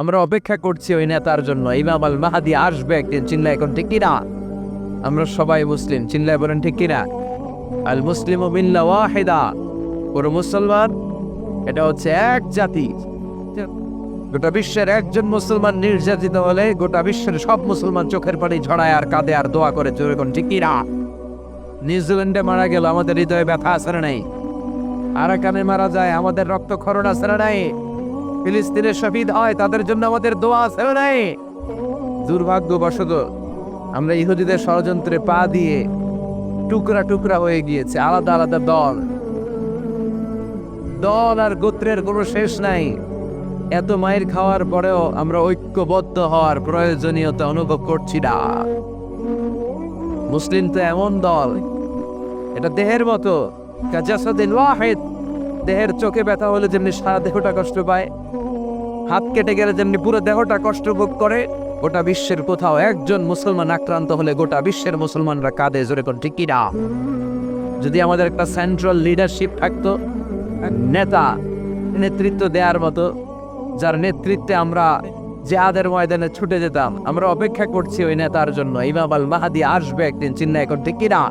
আমরা অপেক্ষা করছি ওই নেতার জন্য। ইমাম আল মাহাদি আসবে একদিন চিল্লা এখন ঠিক কিনা? আমরা সবাই মুসলিম, চিল্লায় বলেন ঠিক কিনা? আল মুসলিম ওয়াহিদা। পুরো মুসলমান? এটা হচ্ছে এক জাতি। গোটা বিশ্বের একজন মুসলমান নির্যাতিত হলে গোটা বিশ্বের সব মুসলমান চোখের পানি ঝড়ায় আর কাঁদে আর দোয়া করে চলে কোন ঠিক কিনা? নিউজিল্যান্ডে মারা গেল, আমাদের হৃদয়ে ব্যথা আছে না নাই? আরাকানে মারা যায়, আমাদের রক্তক্ষরণ আছে না নাই? ফিলিস্তিনের শহীদ হয় তাদের জন্য আমাদের দোয়া আছে নাই? দুর্ভাগ্যবশত, আমরা ইহুদিদের ষড়যন্ত্রে পা দিয়ে টুকরা টুকরা হয়ে গিয়েছে, আলাদা আলাদা দল। দল আর গোত্রের কোনো শেষ নাই। এত মায়ের খাওয়ার পরেও আমরা ঐক্যবদ্ধ হওয়ার প্রয়োজনীয়তা অনুভব করছি না। মুসলিম তো এমন দল, এটা দেহের মতো কাজাসাদিল ওয়াহিদ। দেহের চোখে ব্যথা হলে যেমনি সারা দেহটা কষ্ট পায়, হাত কেটে গেলে যেমনি পুরো দেহটা কষ্ট ভোগ করে, গোটা বিশ্বের কোথাও একজন মুসলমান আক্রান্ত হলে গোটা বিশ্বের মুসলমানরা কাঁদে, জোরে কোন ঠিক কিনা? যদি আমাদের একটা সেন্ট্রাল লিডারশিপ থাকতো নেতা নেতৃত্ব দেওয়ার মতো, যার নেতৃত্বে আমরা জিহাদের ময়দানে ছুটে যেতাম, আমরা অপেক্ষা করছি ওই নেতার জন্য, ইমাম আল মাহাদি আসবে একদিন চিন্তা এখন ঠিক কিনা?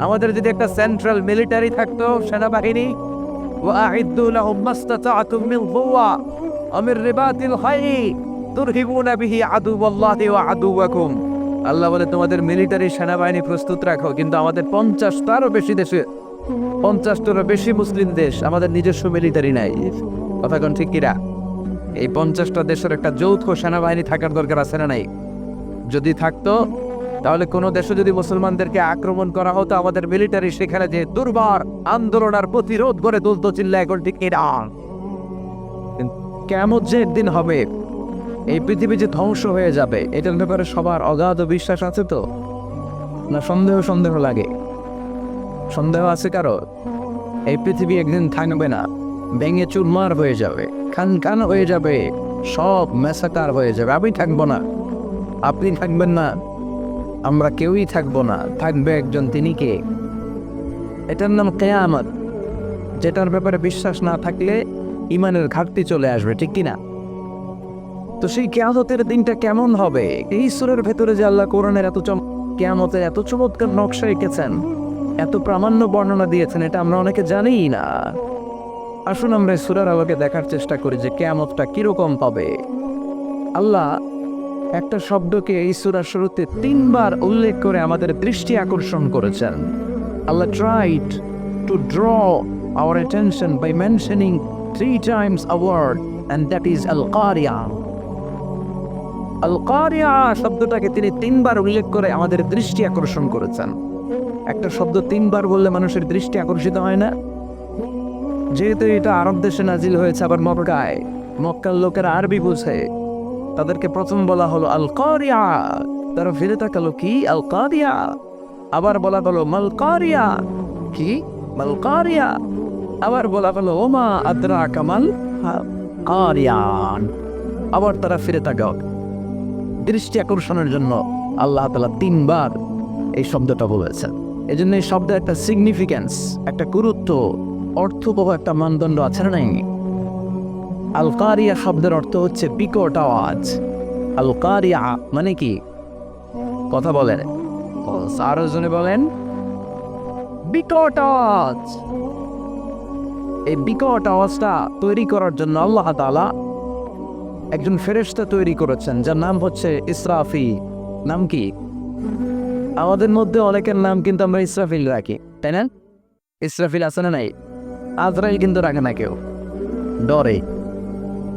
আমাদের যদি একটা সেন্ট্রাল মিলিটারি থাকতো, সেনাবাহিনী বলে, তোমাদের মিলিটারি সেনাবাহিনী প্রস্তুত রাখো, কিন্তু আমাদের বেশি দেশে, পঞ্চাশটারও বেশি মুসলিম দেশ আমাদের নিজস্ব মিলিটারি নাই। কথা ঠিক কিরা এই পঞ্চাশটা দেশের একটা যৌথ সেনাবাহিনী থাকার দরকার আছে না নাই? যদি থাকতো তাহলে কোনো দেশে যদি মুসলমানদেরকে আক্রমণ করা হতো, আমাদের মিলিটারি সেখানে যে দুর্বার আন্দোলন আর প্রতিরোধ করে তুলতো চিল্লা এখন ঠিক কিনা কেমন যে একদিন হবে, এই পৃথিবী যে ধ্বংস হয়ে যাবে, এটার ব্যাপারে সবার অগাধ বিশ্বাস আছে তো? না, সন্দেহ সন্দেহ লাগে। সন্দেহ আছে কারও? এই পৃথিবী একদিন থাকবে না, ভেঙে চুরমার হয়ে যাবে খান খান হয়ে যাবে, সব মেসাকার হয়ে যাবে। আমি থাকব না। আপনি থাকবেন না। আমরা কেউই থাকব না, থাকবে একজন তিনি কে? এটার নাম কেয়ামত, যেটার ব্যাপারে বিশ্বাস না থাকলে ইমানের ঘাটতি চলে আসবে, ঠিক কিনা? তো সেই কেয়ামতের দিনটা কেমন হবে? এই সুরের ভেতরে যে আল্লাহ কোরআনের এত চম, কেয়ামতের এত চমৎকার নকশা এঁকেছেন এত প্রামাণ্য বর্ণনা দিয়েছেন, এটা আমরা অনেকে জানিই না। আসুন আমরা সুরার আলোকে দেখার চেষ্টা করি যে কেয়ামতটা কীরকম পাবে আল্লাহ একটা শব্দকে এই সুরার শুরুতে তিনবার উল্লেখ করে আমাদের দৃষ্টি আকর্ষণ করেছেন। Allah tried to draw our attention by mentioning three times a word and that is আল কারিয়া আল কারিয়া শব্দটাকে তিনি তিনবার উল্লেখ করে আমাদের দৃষ্টি আকর্ষণ করেছেন। একটা শব্দ তিনবার বললে মানুষের দৃষ্টি আকর্ষিত হয় না। যেহেতু এটা আরব দেশে নাজিল হয়েছে, আবার মক্কায়। মক্কার লোকেরা আরবি বুঝে। তাদেরকে প্রথম বলা হলো আল কারিয়া তারা ফিরে তাকালো, কি? আল কারিয়া আবার বলা হলো মাল কারিয়া কি? মাল কারিয়া আবার বলা হলো, ওমা আদ্রা কামাল কারিয়ান? আবার তারা ফিরে তাকাও। দৃষ্টি আকর্ষণের জন্য আল্লাহ তালা তিনবার এই শব্দটা বলেছেন। এই জন্য এই শব্দের একটা সিগনিফিক্যান্স একটা গুরুত্ব, অর্থবহ একটা মানদণ্ড আছে না নাই? আলকারিয়া শব্দের অর্থ হচ্ছে বিকট আওয়াজ। আলকারিয়া মানে কি? কথা বলেন। আরও জনে বলেন। বিকট আওয়াজ। এই বিকট আওয়াজটা তৈরি করার জন্য আল্লাহ তাআলা একজন ফেরেশতা তৈরি করেছেন, যার নাম হচ্ছে ইসরাফি নাম কি? আমাদের মধ্যে অনেকের নাম কিন্তু আমরা ইসরাফিল রাখি, তাই না? ইসরাফিল আছে না নাই? আজরাইল কিন্তু রাখে না কেউ। ডরে।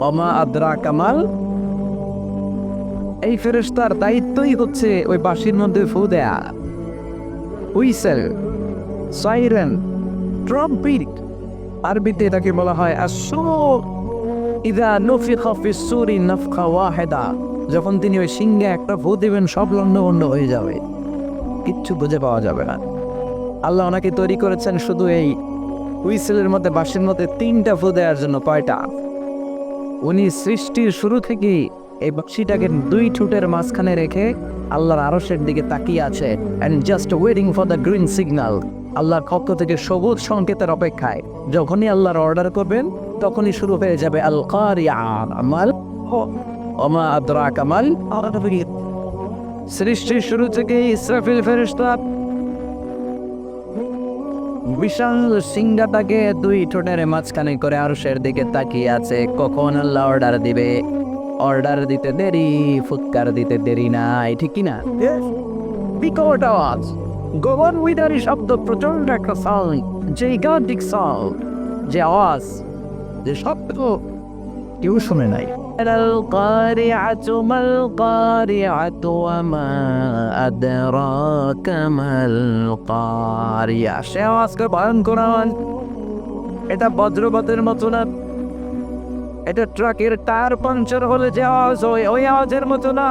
অমা আদ্রা কামাল এই ফেরেশতার দায়িত্বই হচ্ছে ওই বাঁশির মধ্যে ফু দেয়া। হুইসেল, সাইরেন, ট্রাম্পিট, আরবিতে এটাকে বলা হয় আসো ইদা নফিখা ফিসসুরি নাফখা ওয়াহিদা। যখন তিনি ওই সিংহে একটা ফু দিবেন, সব লন্ডভন্ড হয়ে যাবে। কিচ্ছু বুঝে পাওয়া যাবে না। আল্লাহ ওনাকে তৈরি করেছেন শুধু এই হুইসেলের মধ্যে বাঁশির মধ্যে তিনটা ফু দেওয়ার জন্য কয়টা? উনি সৃষ্টির শুরু থেকেই এই বাক্সিটাকে দুই ঠুটের মাঝখানে রেখে আল্লাহর আরশের দিকে তাকিয়ে আছে and just waiting for the green signal আল্লাহর পক্ষ থেকে সবুজ সংকেতের অপেক্ষায়। যখনই আল্লাহর অর্ডার করবেন, তখনই শুরু হয়ে যাবে আল আমাল, ওমা আদরা কামাল সৃষ্টির শুরু থেকে ইসরাফিল ফেরেশতা বিশাল সিংহাটাকে দুই ঠোঁটের মাঝখানে করে আরশের দিকে তাকিয়ে আছে। কখন আল্লাহ অর্ডার দিবে? অর্ডার দিতে দেরি, ফুৎকার দিতে দেরি নাই, ঠিক কি না বিকট আওয়াজ। গগন উইদারি শব্দ প্রচণ্ড একটা সাউন্ড যে গান্ডিক সাউন্ড যে আওয়াজ, যে শব্দ, কেউ শুনে নাই। القارعة ما القارعة وما أدراك ما القارعة সে আওয়াজকে ভয়ঙ্কর আওয়াজ এটা বজ্রপাতের মতো না এটা ট্রাকের টায়ার পাংচার হলে যে আওয়াজ হয় ওই আওয়াজের মতো না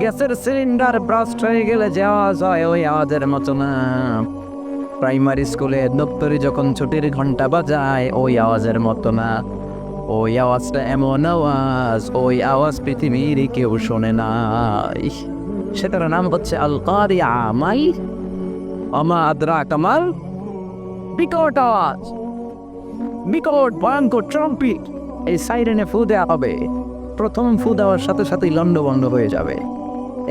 গ্যাসের সিলিন্ডার ব্রাস্ট হয়ে গেলে যে আওয়াজ হয় ওই আওয়াজের মতো না প্রাইমারি স্কুলে দপ্তরি যখন ছুটির ঘন্টা বাজায় ওই আওয়াজের মতো না ওই আওয়াজটা এমন আওয়াজ ওই আওয়াজ পৃথিবীর কেউ শোনে না ইহ, সেটার নাম হচ্ছে আল কারিয়া মাই আমা কামাল বিকট আওয়াজ। বিকট ভয়ঙ্কর ট্রাম্পিট এই সাইরেনে ফু দেওয়া হবে। প্রথম ফু দেওয়ার সাথে সাথেই লন্ডভন্ড হয়ে যাবে।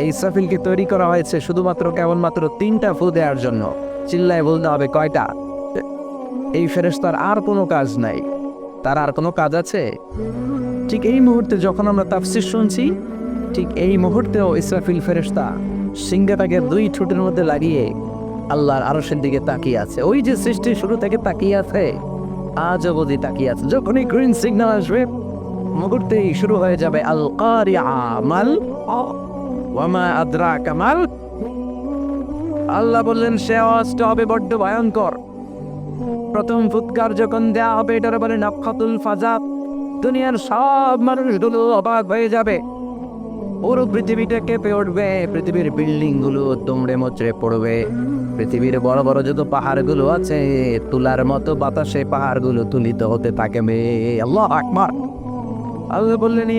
এই সাফিলকে তৈরি করা হয়েছে শুধুমাত্র কেবলমাত্র তিনটা ফু দেওয়ার জন্য। চিল্লায় বলতে হবে কয়টা? এই ফেরেশতার আর কোনো কাজ নাই। তার আর কোনো কাজ আছে? ঠিক এই মুহূর্তে যখন আমরা তাফসির শুনছি, ঠিক এই মুহূর্তেও ইসরাফিল ফেরেশতা সিংহটাকে দুই ঠোঁটের মধ্যে লাগিয়ে আল্লাহর আরশের দিকে তাকিয়ে আছে। ওই যে সৃষ্টি শুরু থেকে তাকিয়ে আছে, আজ অবধি তাকিয়ে আছে। যখনই গ্রিন সিগন্যাল আসবে, মুহূর্তেই শুরু হয়ে যাবে আল কারিয়া মাল, ওয়ামা আদ্রা কামাল আল্লাহ বললেন, সে আওয়াজটা হবে বড্ড ভয়ঙ্কর। প্রথম ফুৎকার যখন দেয়া হবে, এটার বলে নক্ষতুল ফাজা দুনিয়ার সব মানুষগুলো অবাক হয়ে যাবে। পুরো পৃথিবীটা কেঁপে উঠবে, পৃথিবীর বিল্ডিংগুলো দুমড়ে মোচড়ে পড়বে। পৃথিবীর বড় বড় যত পাহাড়গুলো আছে, তুলার মতো বাতাসে পাহাড়গুলো তুলিত হতে থাকে থাকবে। আল্লাহ আকবার। আল্লাহ বললেন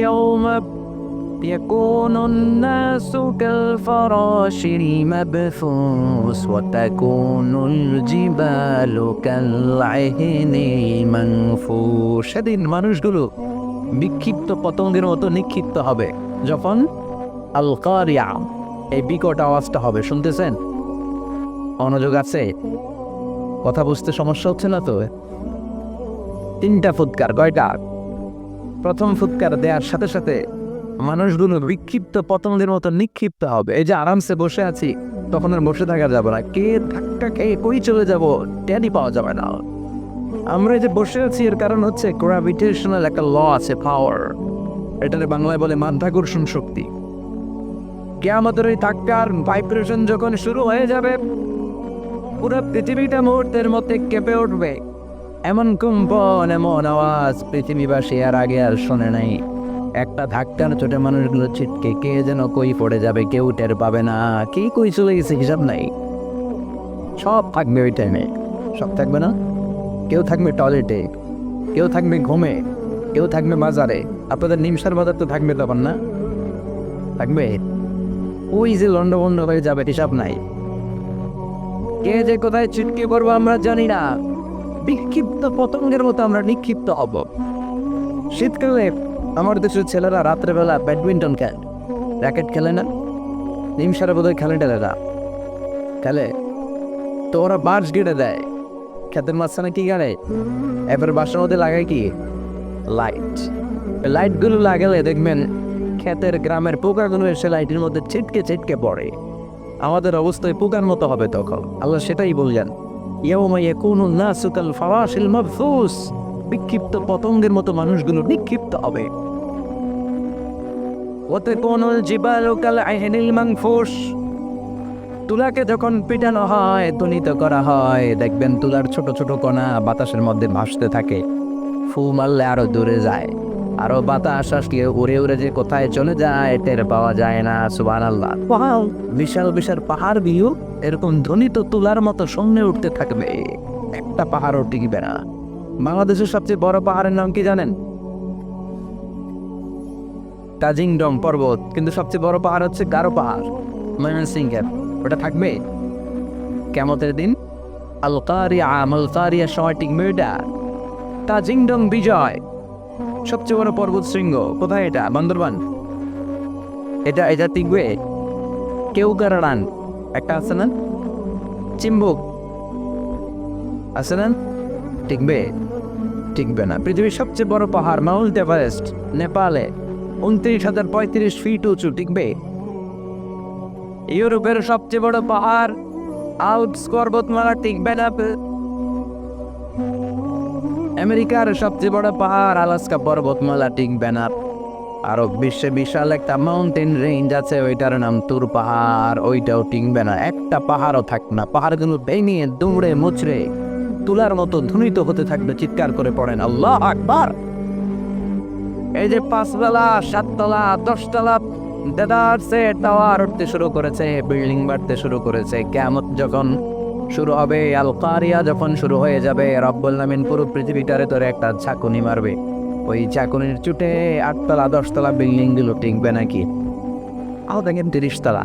يكون الناس كالفراش المبثوث وتكون الجبال كالعهن المنفوش সেদিন মানুষগুলো বিক্ষিপ্ত পতঙ্গের মতো নিক্ষিপ্ত হবে যখন আল কারিয়া এই বিকট আওয়াজটা হবে শুনতেছেন মনোযোগ আছে কথা বুঝতে সমস্যা হচ্ছে না তো তিনটা ফুৎকার কয়টা প্রথম ফুৎকার দেওয়ার সাথে সাথে মানুষগুলো বিক্ষিপ্ত পতঙ্গের মতো নিক্ষিপ্ত হবে। এই যে আরামসে বসে আছি, তখন আর বসে থাকা যাবে না। কে ধাক্কা খেয়ে কই চলে যাব ট্যানি পাওয়া যাবে না। আমরা এই যে বসে আছি, এর কারণ হচ্ছে গ্রাভিটেশনাল একটা ল আছে পাওয়ার এটারে বাংলায় বলে মাধ্যাকর্ষণ শক্তি। কে আমাদের ওই ধাক্কার ভাইব্রেশন যখন শুরু হয়ে যাবে, পুরো পৃথিবীটা মুহূর্তের মধ্যে কেঁপে উঠবে। এমন কম্পন, এমন আওয়াজ পৃথিবীবাসী আর আগে আর শোনে নাই। একটা ধাক্কার চোটে মানুষগুলো ছিটকে, কে যেন কই পড়ে যাবে, কেউ টের পাবে না। কে কই চলে গেছে হিসাব নাই। সব থাকবে ওই টাইমে সব থাকবে না? কেউ থাকবে টয়লেটে, কেউ থাকবে ঘুমে, কেউ থাকবে বাজারে। আপনাদের নিমসার বাজার তো থাকবে তখন না? থাকবে? ওই যে লন্ডভন্ড হয়ে যাবে, হিসাব নাই। কে যে কোথায় ছিটকে পড়ব আমরা জানি না। বিক্ষিপ্ত পতঙ্গের মতো আমরা নিক্ষিপ্ত হব। শীতকালে আমার দেশের ছেলেরা রাত্রেবেলা ব্যাডমিন্টন খেলে। র্যাকেট খেলে না? নিমসারে বোধহয় খেলে টেলে না খেলে। তো ওরা বাঁশ গেড়ে দেয়। ক্ষেতের মাঝখানে কি গাড়ে? এবার বাসার মধ্যে লাগায় কি? লাইট লাইটগুলো লাগালে দেখবেন ক্ষেতের গ্রামের পোকাগুলো এসে লাইটের মধ্যে ছিটকে ছিটকে পড়ে। আমাদের অবস্থায় পোকার মতো হবে তখন। আল্লাহ সেটাই বললেন। ইয়াউমা ইয়াকুনু নাসু কাল ফাওয়াশিল মাবথুস বিক্ষিপ্ত পতঙ্গের মতো মানুষগুলো নিক্ষিপ্ত হবে। জিবালু কাল আহনিল মানফুস তুলাকে যখন পিটানো হয় তুলিত করা হয় দেখবেন তুলার ছোট ছোট কণা বাতাসের মধ্যে ভাসতে থাকে। ফু মারলে আরও দূরে যায়। আরও বাতাস আসলে উড়ে উড়ে যে কোথায় চলে যায় টের পাওয়া যায় না সুবান আল্লাহ বিশাল বিশাল পাহাড় ভিউ এরকম ধ্বনিত তুলার মতো সঙ্গে উঠতে থাকবে। একটা পাহাড়ও টিকবে না। বাংলাদেশের সবচেয়ে বড় পাহাড়ের নাম কি জানেন? তাজিংডং পর্বত, কিন্তু সবচেয়ে বড় পাহাড় হচ্ছে গারো পাহাড়, ময়মনসিংহের। ওটা থাকবে? কেমতের দিন? আলকারিয়া, আমলকারিয়া সময় টিকবে তাজিংডং বিজয়। সবচেয়ে বড় পর্বত শৃঙ্গ, কোথায় এটা? বান্দরবান। এটা এটা টিকবে কেউ গারান একটা আছে না? চিম্বুক। আছে না? টিকবে টিকবে না। পৃথিবীর সবচেয়ে বড় পাহাড়, মাউন্ট এভারেস্ট, নেপালে। উনত্রিশ হাজার পঁয়ত্রিশ ফিট উঁচু টিকবে ইউরোপের সবচেয়ে বড় পাহাড় আউটস পর্বতমালা টিকবে না? আমেরিকার সবচেয়ে বড় পাহাড়, আলাস্কা পর্বতমালা টিকবে না? আরও বিশ্বে বিশাল একটা মাউন্টেন রেঞ্জ আছে, ওইটার নাম তুর পাহাড়, ওইটাও টিকবে না। একটা পাহাড়ও থাক না, পাহাড়গুলো ভেঙে, দুমড়ে, মুচড়ে, তুলার মতো ধ্বনিত হতে থাকবে, চিৎকার করে পড়েন, আল্লাহ আকবার! এই যে পাঁচতলা, সাততলা, দশতলা দেদারসে টাওয়ার উঠতে শুরু করেছে, বিল্ডিং বাড়তে শুরু করেছে। কেমত যখন শুরু হবে আল কারিয়া যখন শুরু হয়ে যাবে, রব্বুল নামিন পুরো পৃথিবীটারে তোরে একটা ঝাঁকুনি মারবে। ওই ঝাঁকুনির চুটে আটতলা, দশতলা বিল্ডিংগুলো টিকবে নাকি? আও দেখেন তিরিশ তলা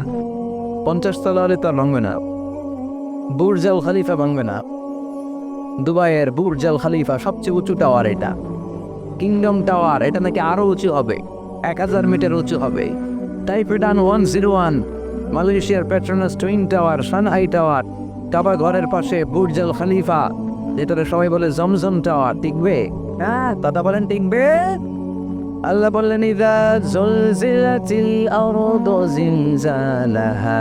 পঞ্চাশ তলা হলে তো ভাঙবে না। বুর্জ আল খালিফা ভাঙবে না। দুবাইয়ের বুর্জ আল খালিফা সবচেয়ে উঁচু টাওয়ার এটা। কিংডম টাওয়ার এটা নাকি আরও উঁচু হবে। এক হাজার মিটার উঁচু হবে। টাইপেডান ওয়ান জিরো ওয়ান মালয়েশিয়ার Petronas twin tower Shanghai tower কাবা ঘরের পাশে বুর্জাল খালিফা যেটারে সবাই বলে জমজম টাওয়ার টিকবে? হ্যাঁ দাদা বলেন টিকবে। আল্লাহ বললেন, ইদা জুলজিলাতিল আরদু জিলজালাহা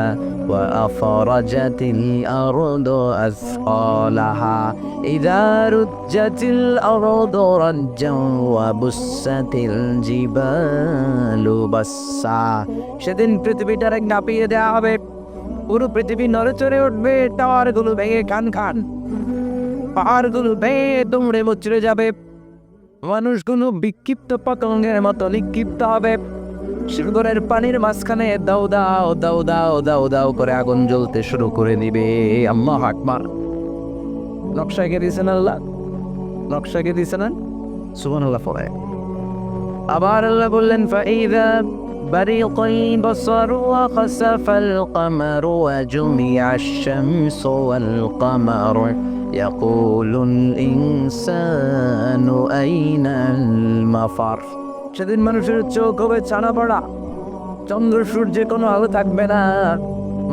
ওয়া আফরাজাতিল আরদু আসqalaha ইদা রুজ্জাতিল আরদু রাজ্জান ওয়া বুসাতিল জিবালু বাসসা। সেদিন পৃথিবীটার এক নাপিয়ে দেওয়া হবে। পুরো পৃথিবী নড়েচড়ে উঠবে, টাওয়ারগুলো ভেঙে খান খান। পাহাড়গুলো ভেঙে দুমড়ে মুচড়ে যাবে। মানুষগুলো বিক্ষিপ্ত পতঙ্গের মতো নিক্ষিপ্ত হবে সাগরের পানির মাঝখানে দাও দাও দাও দাও দাও দাও করে আগুন জ্বলতে শুরু করে দিবে আল্লাহ আকবার নকশা এঁকে দিয়েছেন আল্লাহ নকশা এঁকে দিয়েছেন সুবান আল্লাহ পরে আবার আল্লাহ বললেন ফাইদা بريق البصر وخسف القمر وجمع الشمس والقمر يقول الإنسان أين المفر সেদিন মানুষের চোখ হবে ছানা পড়া চন্দ্র সূর্যে কোনো আলো থাকবে না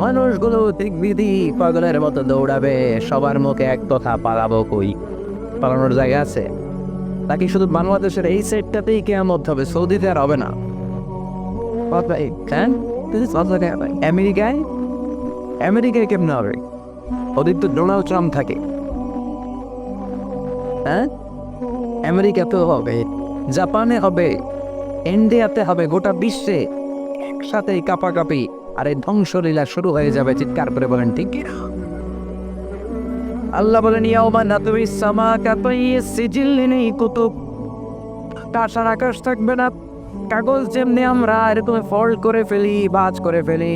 মানুষগুলো ঠিক বিধি পাগলের মতো দৌড়াবে সবার মুখে এক কথা পালাবো কই পালানোর জায়গা আছে নাকি শুধু বাংলাদেশের এই সাইডটাতেই কেয়ামত হবে সৌদিতে আর হবে না হ্যাঁ আমেরিকায় আমেরিকায় কেমন হবে ওদের তো ডোনাল্ড ট্রাম্প থাকে হ্যাঁ? আমেরিকাতেও হবে, জাপানে হবে, ইন্ডিয়াতে হবে, গোটা বিশ্বে একসাথে কাপাকাপি, আর এই ধ্বংসলীলা শুরু হয়ে যাবে, চিৎকার করে বলেন, ঠিক আল্লাহ বলেন ইয়াউমা নাতুই সামা কাতাই সিজিল্লিনি কুতুব। আকাশ আকাশ থাকবে না, কাগজ যেমনি আমরা এরকম ফল্ড করে ফেলি, বাজ করে ফেলি।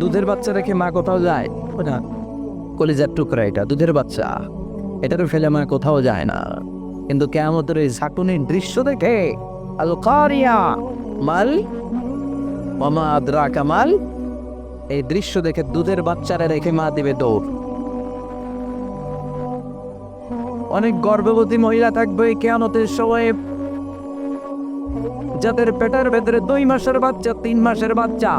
দুধের বাচ্চা রেখে মা কোথাও যায়? না, কলিজার টুকরা এটা, দুধের বাচ্চা। এটারও ফেলে মা কোথাও যায় না। কিন্তু কেমতের এই ঝাঁকুনির দৃশ্য দেখে মাল মামা আদ্রা কামাল এই দৃশ্য দেখে দুধের বাচ্চারা রেখে মা দিবে দৌড়। অনেক গর্ভবতী মহিলা থাকবে এই কেয়ামতের সময়, যাদের পেটের ভেতরে দুই মাসের বাচ্চা, তিন মাসের বাচ্চা।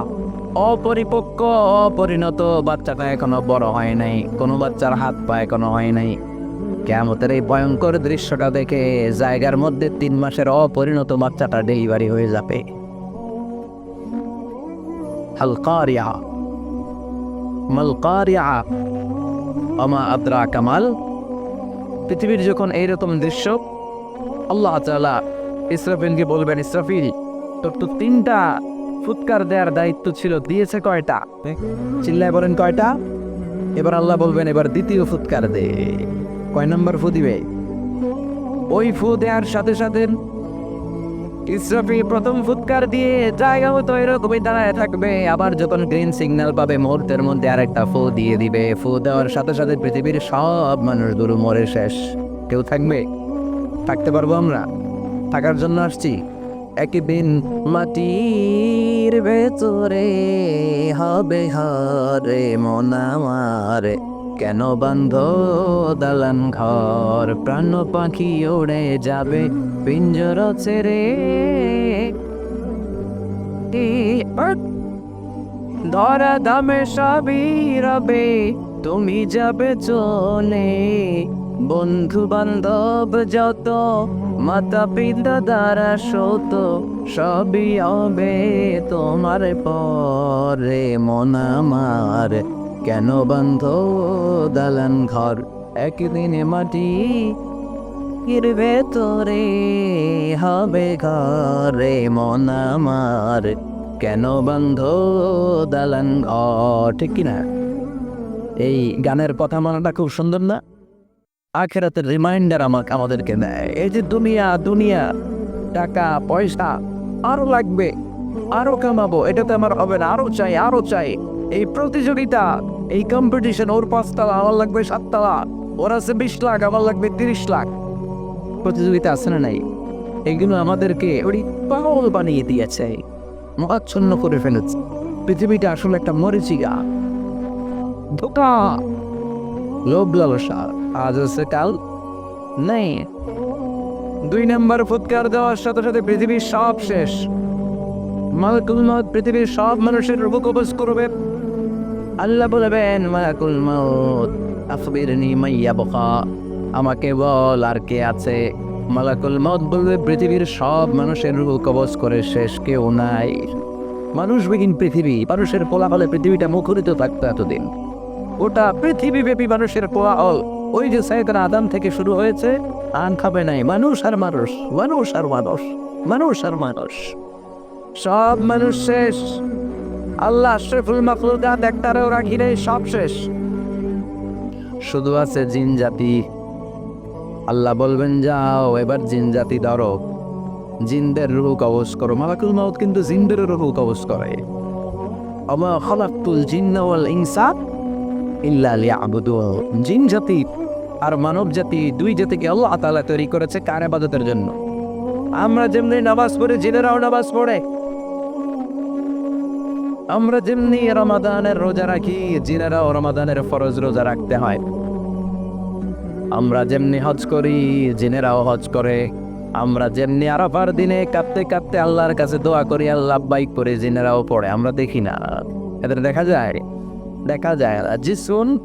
অপরিপক্ক, অপরিণত বাচ্চাটা এখনও বড় হয় নাই। কোনো বাচ্চার হাত পা এখনও হয় নাই। কেমতের এই ভয়ঙ্কর দৃশ্যটা দেখে জায়গার মধ্যে তিন মাসের অপরিণত বাচ্চাটা ডেলিভারি হয়ে যাবে। হালকারিয়া আমা আদ্রা কামাল পৃথিবীর যখন এইরকম দৃশ্য, আল্লাহ ইসরাফিলকে বলবেন, ইসরাফিল, তোর তো তিনটা ফুৎকার দেওয়ার দায়িত্ব ছিল, দিয়েছে কয়টা? চিল্লায় বলেন কয়টা? এবার আল্লাহ বলবেন, এবার দ্বিতীয় ফুৎকার দে। কয় নম্বর ফু দিবে? ওই ফু দেওয়ার সাথে সাথে ইসরাফিল প্রথম ফুৎকার দিয়ে জায়গা মতো এরকমই দাঁড়ায় থাকবে। আবার যখন গ্রিন সিগন্যাল পাবে, মুহূর্তের মধ্যে আরেকটা ফু দিয়ে দিবে। ফু দেওয়ার সাথে সাথে পৃথিবীর সব মানুষগুলো মরে শেষ। কেউ থাকবে? থাকতে পারব আমরা। থাকার জন্য আসছি। একদিন মাটির ভেতরে হবে হারে মনামার কেন বান্ধ দালান ঘর? প্রাণ পাখি ওড়ে যাবে পিঞ্জর ছেড়ে। ধরা দামে সবই রবে, তুমি যাবে চলে। বন্ধু বান্ধব যত, মাতা পিতা দ্বারা সত, সবই হবে তোমার পরে। মন আমার কেন বন্ধ দালান ঘর? একদিনে মাটি ভেতরে হবে ঘরে। মন আমার কেন বন্ধ দালান? ঠিক কিনা? এই গানের কথা মানাটা খুব সুন্দর না? আখেরাতের রিমাইন্ডার আমাকে আমাদেরকে দেয়। এই যে দুনিয়া দুনিয়া, টাকা, পয়সা, আরও লাগবে, আরও কামাবো, এটাতে আমার হবে না। আরও চাই আরও চাই। এই প্রতিযোগিতা, এই কম্পিটিশন ওর পাঁচতলা আমার লাগবে সাততলা ওর আছে বিশ লাখ, আমার লাগবে তিরিশ লাখ। প্রতিযোগিতা আছে না নাই? এগুলো আমাদেরকে ওই পাগল বানিয়ে দিয়েছে। মহাচ্ছন্ন করে ফেলেছে। পৃথিবীটা আসলে একটা মরিচিকা ধোকা। লোভ লালসা, আজ আছে কাল নেই। দুই নম্বর ফুৎকার দেওয়ার সাথে সাথে পৃথিবীর সব শেষ। মালাকুল মত পৃথিবীর সব মানুষের রূপ কবজ করবে। আল্লাহ বলবেন, মালাকুল মত আফবিরনি মাইয়া বকা আমাকে বল আর কে আছে? মালাকুল মত বলবে, পৃথিবীর সব মানুষের রূপ কবজ করে শেষ, কেউ নাই। মানুষবিহীন পৃথিবী, মানুষের কোলাহলে পৃথিবীটা মুখরিত থাকতো এতদিন। ওটা পৃথিবীব্যাপী মানুষের কোলাহল। ওই যে সাইদান আদাম থেকে শুরু হয়েছে, আন খাবে নাই। মানুষ আর মানুষ মানুষ আর মানুষ মানুষ আর মানুষ। সব মানুষ শেষ। আল্লাহ আশরাফুল মাখলুকাত একটারেও রাখি নেই, সব শেষ। শুধু আছে জিন জাতি। আল্লাহ বলবেন, যাও, এবার জিন জাতি ধরো। জিনদের রুহ কবজ করো। মালাকুল মাউত কিন্তু জিনদের রুহ কবজ করে। আমা খালাকুল জিন্না ওয়াল ইনসা ইল্লা লিয়াবুদুন জিন জাতি আর মানব জাতি দুই জাতিকে আল্লাহ তাআলা তৈরি করেছে কার ইবাদতের জন্য? আমরা যেমনি নামাজ পড়ে, জিনেরাও নামাজ পড়ে। আমরা যেমনি রমাদানের রোজা রাখি, জিনেরাও রমাদানের ফরজ রোজা রাখতে হয়। আমরা যেমনি হজ করি, জিনেরাও হজ করে। আমরা যেমনি আরাফার দিনে কাঁদতে কাঁদতে আল্লাহর কাছে দোয়া করি, আল্লাহ বাইক করে জিনেরাও পড়ে। আমরা দেখি না। এদের দেখা যায়? দেখা যায় না। জিসুন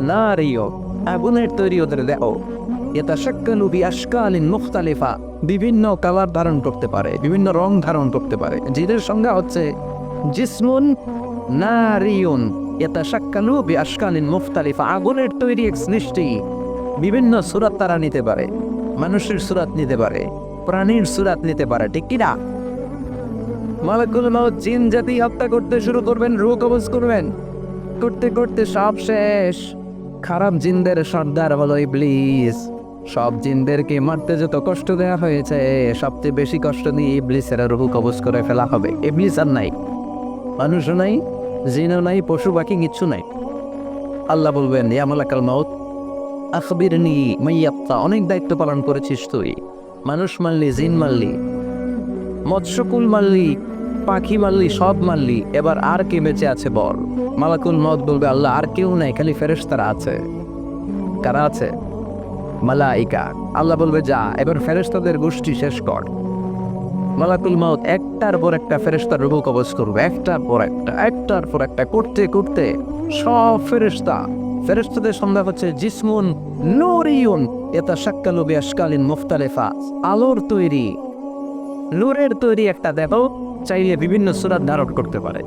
না রিও আগুনের তৈরি ওদের দেখো এটা শাক্কালু বি আশকালিন মুখতালিফা। বিভিন্ন কালার ধারণ করতে পারে, বিভিন্ন রং ধারণ করতে পারে। জিনের সংজ্ঞা হচ্ছে জিসমুন নারিউন। এটা শাক্কালু বি আশকালিন মুখতালিফা আগুনের তৈরি এক সৃষ্টি। বিভিন্ন সুরাত তারা নিতে পারে, মানুষের সুরাত নিতে পারে, প্রাণীর সুরাত নিতে পারে, ঠিক কিনা? মালাকুল মাউত জিন জাতি হত্যা করতে শুরু করবেন, রূহ কবজ করবেন। করতে করতে সব শেষ। খারাপ জিনদের সর্দার হলো ইবলিস। সব জিনদেরকে মারতে যত কষ্ট দেওয়া হয়েছে, সবচেয়ে বেশি কষ্ট দিয়ে ইবলিসের রুহু কবজ করে ফেলা হবে। ইবলিস আর নাই। মানুষও নাই জিনও নাই, পশু পাখি কিচ্ছু নাই। আল্লাহ বলবেন ইয়ামালাকাল মাউত, আখবিরনি মাইয়াপ্তা অনেক দায়িত্ব পালন করেছিস তুই। মানুষ মারলি, জিন মারলি, মৎস্যকুল মারলি, পাখি মারলি, সব মারলি, এবার আর কে বেঁচে আছে বল? মালাকুল মত বলবে, আল্লাহ, আর কেউ নাই, খালি ফেরেশতারা আছে। কারা আছে? মালাইকা। আল্লাহ বলবে, যা, এবার ফেরেশতাদের গোষ্ঠী শেষ কর। মালাকুল মাউত একটার পর একটা ফেরেশতার রূপ কবজ করবে, একটার পর একটা, একটার পর একটা, করতে করতে সব ফেরেশতা, ফেরেশতাদের সন্ধ্যা হচ্ছে জিসমুন নূরিয়ুন এটা শাক্কালু বিআশকালিন মুখতালিফা, আলোর তৈরি, নূরের তৈরি একটা দেহ চাইলে বিভিন্ন সুরাত ধারণ করতে পারে।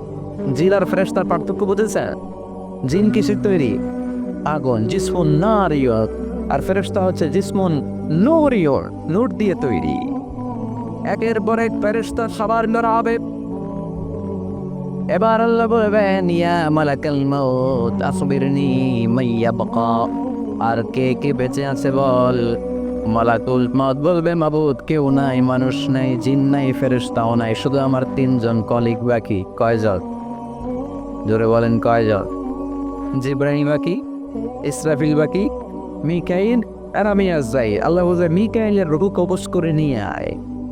জিন আর ফেরেশতার পার্থক্য বুঝেছেন? জিন কিসের তৈরি? আগুন, জিসমুন নারিয়ত আর ফেরেশতা হচ্ছে জিসমুন নূরিয়র নূর দিয়ে তৈরি। একের পর এক ফেরেশতা সবার নড়া হবে। এবার আল্লাহ বলবেন, ইয়া মালাকাল মাউত, আসবিরনি মাইয়া বাকা আর কে কে বেঁচে আছে বল? মালাকুল মাউত বলবে, মাবুদ, কেউ নাই, মানুষ নাই, জিন নাই, ফেরেশতাও নাই, শুধু আমার তিনজন কলিগ বাকি, কয়জন? জোরে বলেন, কয়জন? জিব্রাহিম বাকি, ইসরাফিল বাকি, মিকাইল আর আমি আজাই আল্লাহ বলবে মিকাইলের রঘু কবচ করে নিয়ে আয়।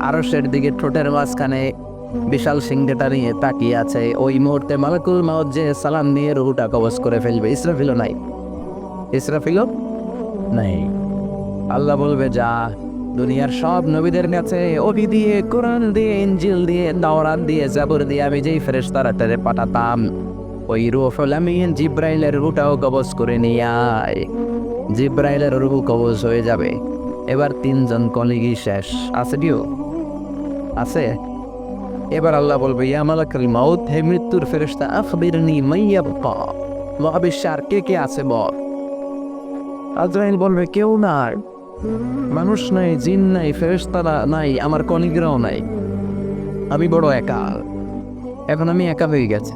আরশের দিকে ঠোঁটের মাঝখানে বিশাল সিংহটা নিয়ে তাকিয়ে আছে। ওই মুহূর্তে মালাকুল মাউদ যে সালাম নিয়ে রুহুটা কবজ করে ফেলবে, ইসরাফিলও নাই। ইসরাফিলও নাই। আল্লাহ বলবে, যা, দুনিয়ার সব নবীদের কাছে অভি দিয়ে, কোরআন দিয়ে ইঞ্জিল দিয়ে, দাওরাত দিয়ে, জাবর দিয়ে আমি যেই ফেরেশতারা তারে পাঠাতাম, ওই রুহুল আমিন জিব্রাইলের রুটাও কবজ করে নিয়ে আয়। জিব্রাইলের রুহু কবজ হয়ে যাবে। এবার তিনজন কলিগই শেষ। আছে ডিও আছে। এবার আল্লাহ বলবে, ইয়া মালাকাল মাউত, হে মৃত্যুর ফেরেশতা, আখবিরনি মাইয়াবকা মহাবিশ্বে আর কে কে আছে বল? আজরাইল বলবে, কেউ নাই। মানুষ নাই, জিন নাই, ফেরেশতারা নাই, আমার কলিগরাও নাই। আমি বড় একা। এখন আমি একা হয়ে গেছে।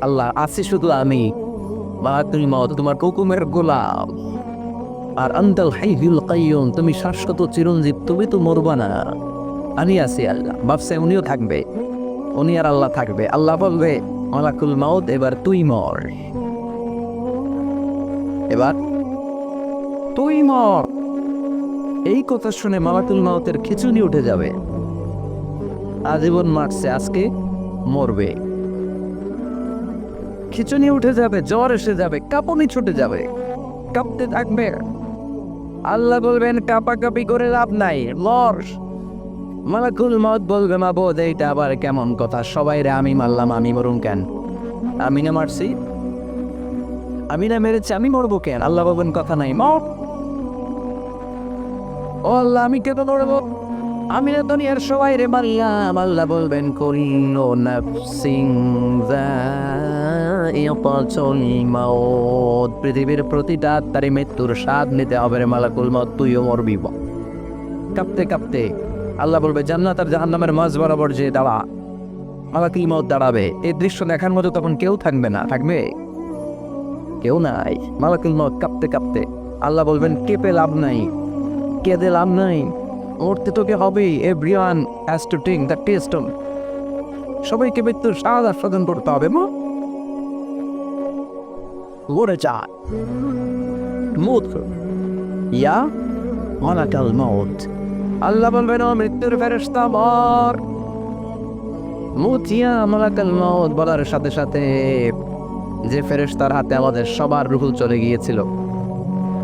আল্লাহ, আছি শুধু আমি। বা তুমি মাউত, তোমার হুকুমের গোলাপ আর আন্তাল হাইহুল কাইয়ুম, তুমি শাশ্বত চিরঞ্জীব, তুমি তো মরবা না। আমি আছি আল্লাহ। ভাবছে উনিও থাকবে। উনি আর আল্লাহ থাকবে। আল্লাহ বলবে, মালাকুল মাউদ এবার তুই মর। এবার, তুই মর। এই কথা শুনে মালাকুল মাউতের খিচুনি উঠে যাবে। আজীবন মারছে আজকে মরবে। খিচুনি উঠে যাবে, জ্বর এসে যাবে, কাঁপুনি ছুটে যাবে। কাঁপতে থাকবে। আল্লাহ বলবেন, কাপাকাপি করে লাভ নাই, মর। মালাকুল মত বলবে মা বোধ, এইটা আবার কেমন কথা? সবাই রে, আমি মারলাম, আমি মরুম কেন? আমি না মারছি? আমি না মেরেছি, আমি মরবো কেন? আল্লাহ বলবেন কথা নাই, মর। ও আল্লাহ, আমি কেন মরবো? আমি না দুনিয়ার সবাই রে, মারলাম, আল্লাহ বলবেন করিল নাফসিং পৃথিবীর প্রতিটা তারি মৃত্যুর স্বাদ নিতে হবে রে মালাকুল মত তুইও মরবি। কাঁপতে কাঁপতে। আল্লাহ বলবে, জান্নাত আর জাহান্নামের মাঝ বরাবর যে দাঁড়া মালাকুল মত দাঁড়াবে। এই দৃশ্য দেখার মতো তখন কেউ থাকবে না। থাকবে? কেউ নাই। মালাকুল মত কাঁপতে কাঁপতে আল্লাহ বলবেন, কেঁপে লাভ নাই। কেঁদে লাভ নাই। মরতে তোকে হবেই। Everyone has to take the test সবাইকে মৃত্যুর স্বাদ আস্বাদন করতে হবে, মো মরে যা। মত ইয়া মালাকাল মত আল্লাহ বলবেন, ও মৃত্যুর ফেরেশতা মর মুতিয়া মালাকাল মত বলার সাথে সাথে যে ফেরেশতার হাতে আমাদের সবার রুহুল চলে গিয়েছিল,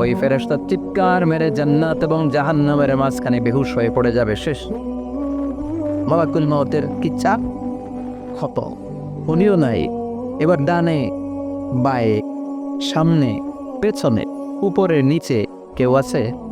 ওই ফেরেশতা চিৎকার মেরে জান্নাত এবং জাহান্নামের মাঝখানে বেহুশ হয়ে পড়ে যাবে শেষ। মালাকুল মতের কি চাপ? ক্ষত উনিও নাই, এবার ডানে, বায়ে, সামনে, পেছনে, উপরে, নিচে কেউ আছে?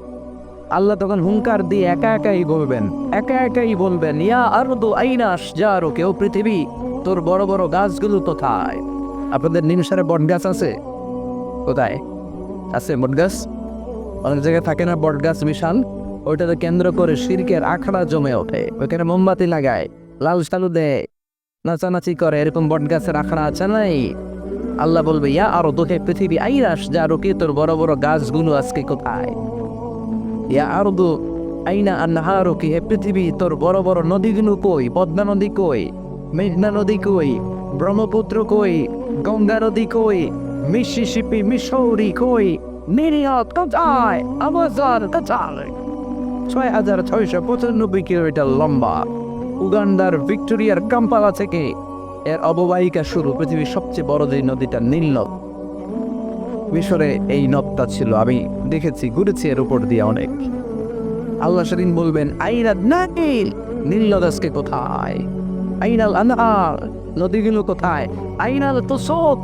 আল্লাহ তখন হুঙ্কার দিয়ে একা একাই বলবেন, একা একাই বলবেন, ইয়া আরদু আইনাস যারো কেউ পৃথিবী, তোর বড় বড় গাছগুলো কোথায়? আপনাদের নিমসারে বট গাছ আছে? কোথায়? আছে বট গাছ অনেক জায়গায় থাকে না বট গাছ বিশাল? ওইটাকে কেন্দ্র করে শিরকের আখড়া জমে ওঠে। ওইখানে মোমবাতি লাগায়, লাল সালু দেয়, নাচানাচি করে, এরকম বট গাছের আখড়া আছে নাই? আল্লাহ বলবে, ইয়া আরও তোকে পৃথিবী আইরাস যা রোকে তোর বড় বড় গাছগুলো আজকে কোথায়? ইয়া আরদু, আইনা আন্নাহারো কি হে পৃথিবী তোর বড় বড় নদীগুলো কই, পদ্মা নদী কই, মেঘনা নদী কই, ব্রহ্মপুত্র কই, গঙ্গা নদী কই, মিসিসিপি মিসৌরি কই নিরিয়ত কোথায় আমাজন কোথায় ছয় হাজার ছয়শো পঁচানব্বই কিলোমিটার লম্বা, উগান্ডার ভিক্টোরিয়ার কাম্পালা থেকে এর অববাহিকা শুরু পৃথিবীর সবচেয়ে বড় যে নদীটা নীল নদ মিশরে এই নদটা ছিল। আমি দেখেছি, ঘুরেছি এর উপর দিয়ে অনেক। আল্লাহ সেদিন বলবেন, আইনা নাইল নীল নদ আজকে কোথায়? আইনাল আনহার নদীগুলো কোথায়? আইনাল তোষক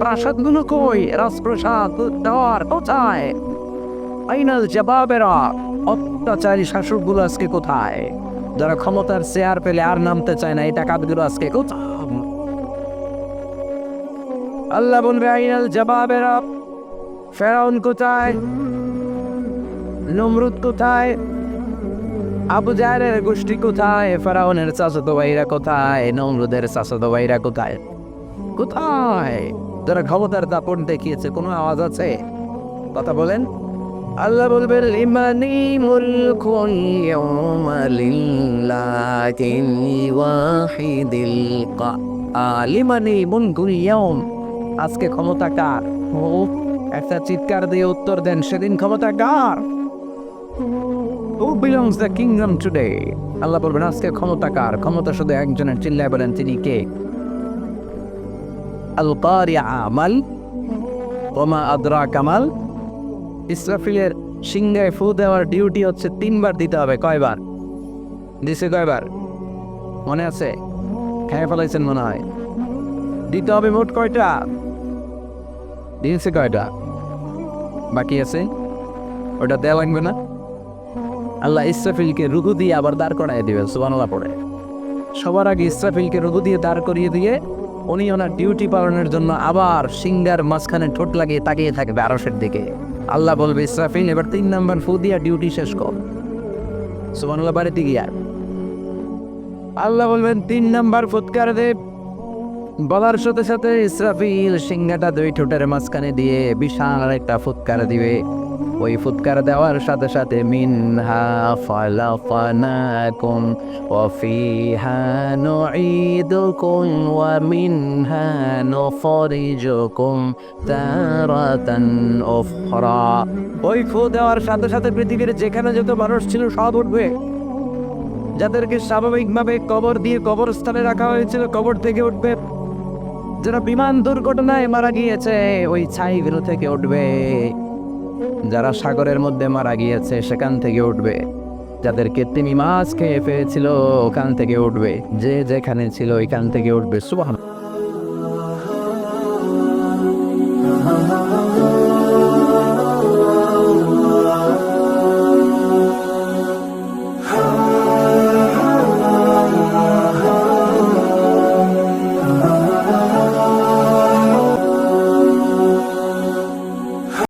প্রাসাদগুলো কই? রাজপ্রসাদ, দেওয়ার কোথায়? আইনাল জবাবেরা, অত্যাচারী শাসকগুলো আজকে কোথায়? যারা ক্ষমতার চেয়ার পেলে আর নামতে চায় না, এই টাকাগুলো আজকে কোথায়? আল্লাহ বলবে আইনাল জবাবেরা ফেরাউন কোথায়? নমরুদ কোথায়? আবু জাহেলের গোষ্ঠী কোথায়? ফেরাউনের চাচাতো ভাইরা কোথায়? নমরুদের চাচাতো ভাইরা কোথায়? কোথায়? যারা ক্ষমতার দাপট দেখিয়েছে, কোনো আওয়াজ আছে? কথা বলেন। আল্লাহ বলবেন, লিমানি মুলকুল ইয়াউমা লিল্লাহিল ওয়াহিদিল লিমানি মুলকুল ইয়াউম আজকে ক্ষমতা কার? একটা চিৎকার দিয়ে উত্তর দেন, সেদিন ক্ষমতা কার Who belongs the kingdom today? আল্লাহ বলবেন, আজকে ক্ষমতা কার ক্ষমতা শুধু একজনের, চিল্লায় বলেন, তিনি কে? আল আমাল, ওমা আদরা কামাল ইসরাফিলের সিংহায় ফু দেওয়ার ডিউটি হচ্ছে তিনবার দিতে হবে, কয়বার? দিছে কয়বার? মনে আছে? খেয়ে ফেলাইছেন মনে হয়। দিতে হবে মোট কয়টা? দিয়েছে কয়টা? বাকি আছে? ওটা দেওয়া লাগবে না? আল্লাহ ইসরাফিলকে রুহু দিয়ে আবার দাঁড় করাই দিবেন সুবানাল্লাহ পড়ে। সবার আগে ইসরাফিলকে রুহু দিয়ে দাঁড় করিয়ে দিয়ে উনি ওনার ডিউটি পালনের জন্য আবার সিঙ্গার মাঝখানে ঠোঁট লাগিয়ে তাকিয়ে থাকবে আরসের দিকে। আল্লাহ বলবে, ইসরাফিল, এবার তিন নাম্বার ফু দিয়া ডিউটি শেষ কর। সুবানুল্লাহ বাড়িতে গিয়া আল্লাহ বলবেন, তিন নাম্বার ফুৎকার দে। বলার সাথে সাথে ইসরাফিল সিংহাটা দুই ঠোঁটের মাঝখানে দিয়ে বিশাল একটা ফুৎকার দিবে। ওই ফুৎকার দেওয়ার সাথে সাথে, মিনহা ফালাফানাকুম ওয়াফিহা নুঈদুকুম ওয়া মিনহা নুখরিজুকুম তারাতান উখরা। ওই ফু দেওয়ার সাথে সাথে পৃথিবীর যেখানে যত মানুষ ছিল সব উঠবে। যাদেরকে স্বাভাবিকভাবে কবর দিয়ে কবরস্থানে রাখা হয়েছিল, কবর থেকে উঠবে। যারা বিমান দুর্ঘটনায় মারা গিয়েছে, ওই ছাইগুলো থেকে উঠবে। যারা সাগরের মধ্যে মারা গিয়েছে, সেখান থেকে উঠবে। যাদেরকে তিনি মাছ খেয়ে পেয়েছিল ওখান থেকে উঠবে। যে যেখানে ছিল, ওইখান থেকে উঠবে। সুবহান